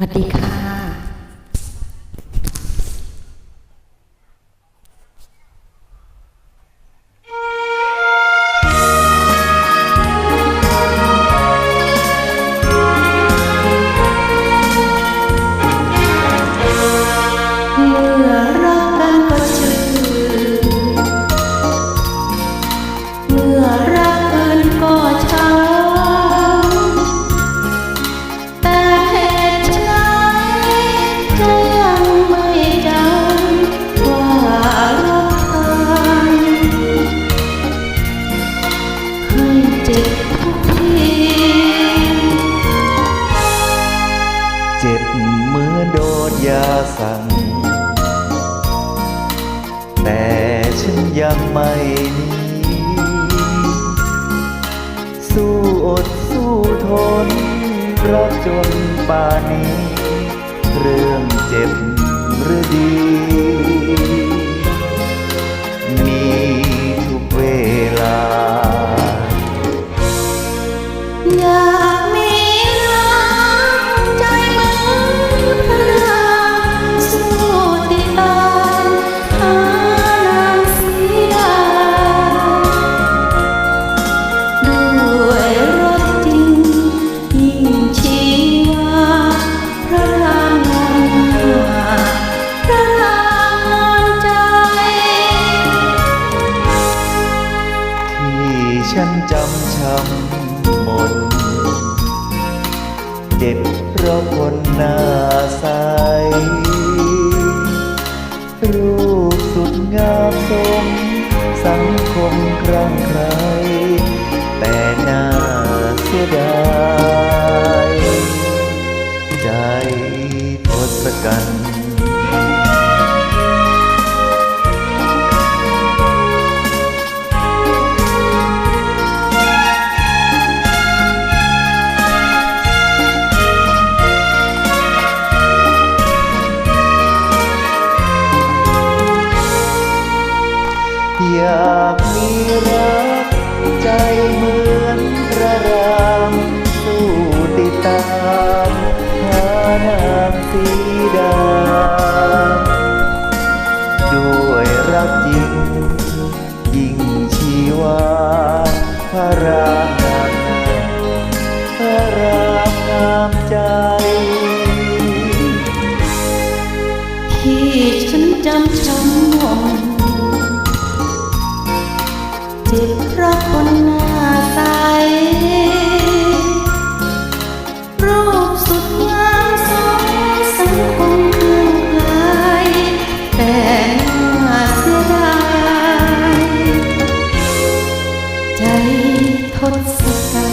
วัสดีค่ะ เจ็บเมื่อโดนยาสั่ง แต่ฉันยังไม่หนีสู้อดสู้ทนรักจนป่านนี้ เรื่องเจ็บหรือดี อยากมีรักใจมือนพระสู้ติดตามหานางสีดาด้วยรถจริงยิ่งชีวาพระรามนานพระรามใจ ที่ฉันจำช้ำ หมดเจ็บเพราะคนหน้าใส รูปสุดงามสม สังคมครั้งใคร แต่น่าเสียดาย ใจทศกัณฐ์ สีดา ด้วยรักจริงยิ่งชีวาพระรามงามพระรามงามใจ ที่ฉันจำช้ำหมดเจ็บเพราะคนหน้ ทศกัณ